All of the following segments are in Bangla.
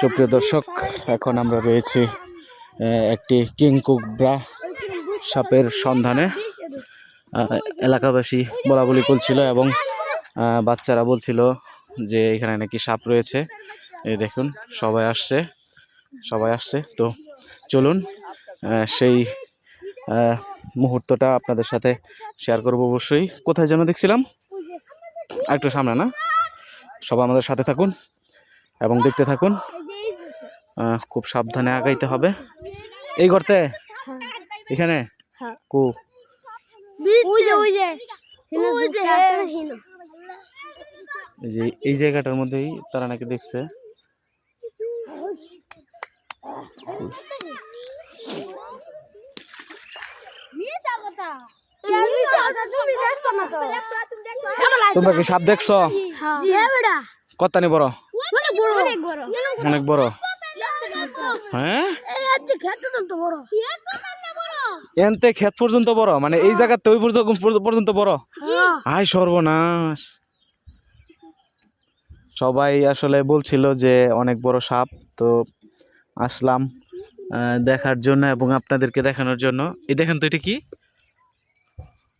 সুপ্রিয় দর্শক, এখন আমরা রয়েছি একটি কিং কুকব্রা সাপের সন্ধানে। এলাকাবাসী বলা বলি করছিল এবং বাচ্চারা বলছিল যে এখানে নাকি সাপ রয়েছে। এই দেখুন, সবাই আসছে সবাই আসছে। তো চলুন সেই মুহূর্তটা আপনাদের সাথে শেয়ার করব অবশ্যই। কোথায় যেন দেখছিলাম? আরেকটু সামনে না? সবাই আমাদের সাথে থাকুন এবং দেখতে থাকুন। খুব সাবধানে আগাইতে হবে। এই করতে এখানে? হ্যাঁ। কু? যে এই জায়গাটার মধ্যেই তারা নাকি দেখছে। তোমরা কি সাপ দেখছ? হ্যাঁ। কত্তানি বড়। অনেক বড় অনেক বড় অনেক বড় হ্যাঁ? এনতে ক্ষেত পর্যন্ত বড় মানে এই জায়গাতে ওই পর্যন্ত পর্যন্ত বড়? হ্যাঁ। আয় সর্বনাশ। সবাই আসলে বলছিল যে অনেক বড় সাপ তো আসলাম দেখার জন্য এবং আপনাদেরকে দেখানোর জন্য। এই দেখেন তো এটা কি?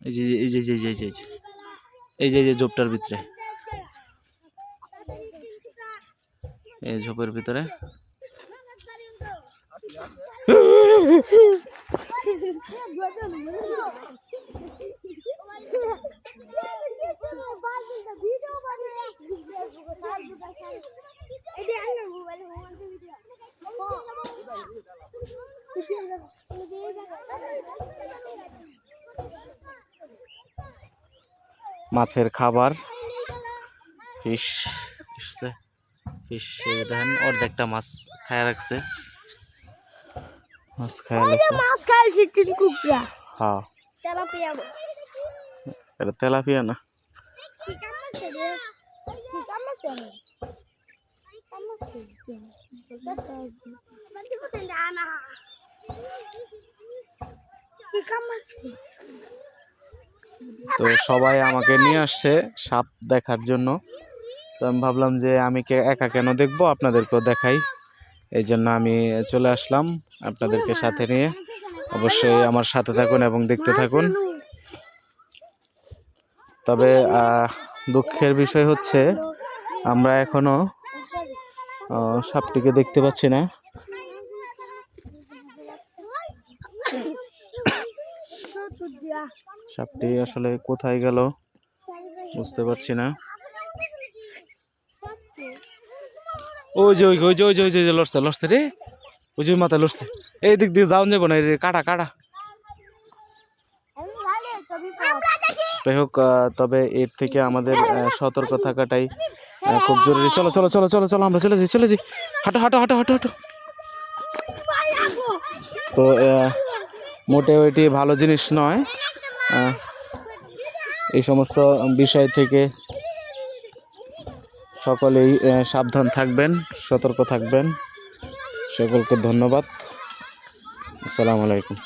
এই যে এই যে এই যে এই যে এই যে এই যে এই যে ঝোপটার ভিতরে। এই ঝোপের ভিতরে। মাছের খাবার ফিশ ফিশ দেখেন অর্ধেকটা মাছ খায়া রাখছে। মাছ খায়া লাগছে মাছ খাইছি তিন কুকরা হ্যাঁ। তেলাপিয়া এটা তেলাপিয়া না? তো সবাই আমাকে নিয়ে আসছে সাপ দেখার জন্য। তো আমি ভাবলাম যে আমি একা কেন দেখব? আপনাদেরকেও দেখাই। এই জন্য আমি চলে আসলাম আপনাদেরকে সাথে নিয়ে। অবশ্যই আমার সাথে থাকুন এবং দেখতে থাকুন। তবে দুঃখের বিষয় হচ্ছে আমরা এখনও আহ, সাপটিকে দেখতে পাচ্ছি না। সাপটি আসলে কোথায় গেল বুঝতে পারছি না। ওই যে ওই ওই যে ওই যে ওই যে লড়ছে লড়ছে রে। ওই যে মাথায় লড়ছে। এই দিক দিয়ে যাওন যাব না রে কাটা কাটা। যাই হোক তবে এর থেকে আমাদের সতর্ক থাকাটাই খুব জরুরি। চলো চলো চলো চলো চলো আমরা চলে যাই চলে যাই। হাঁটো হাঁটো হাঁটো হাঁটো হাঁটো। তো আহ, মোটেও এটি ভালো জিনিস নয়। এই সমস্ত বিষয় থেকে সকলেই সাবধান থাকবেন সতর্ক থাকবেন। সকলকে ধন্যবাদ। আসসালামু আলাইকুম।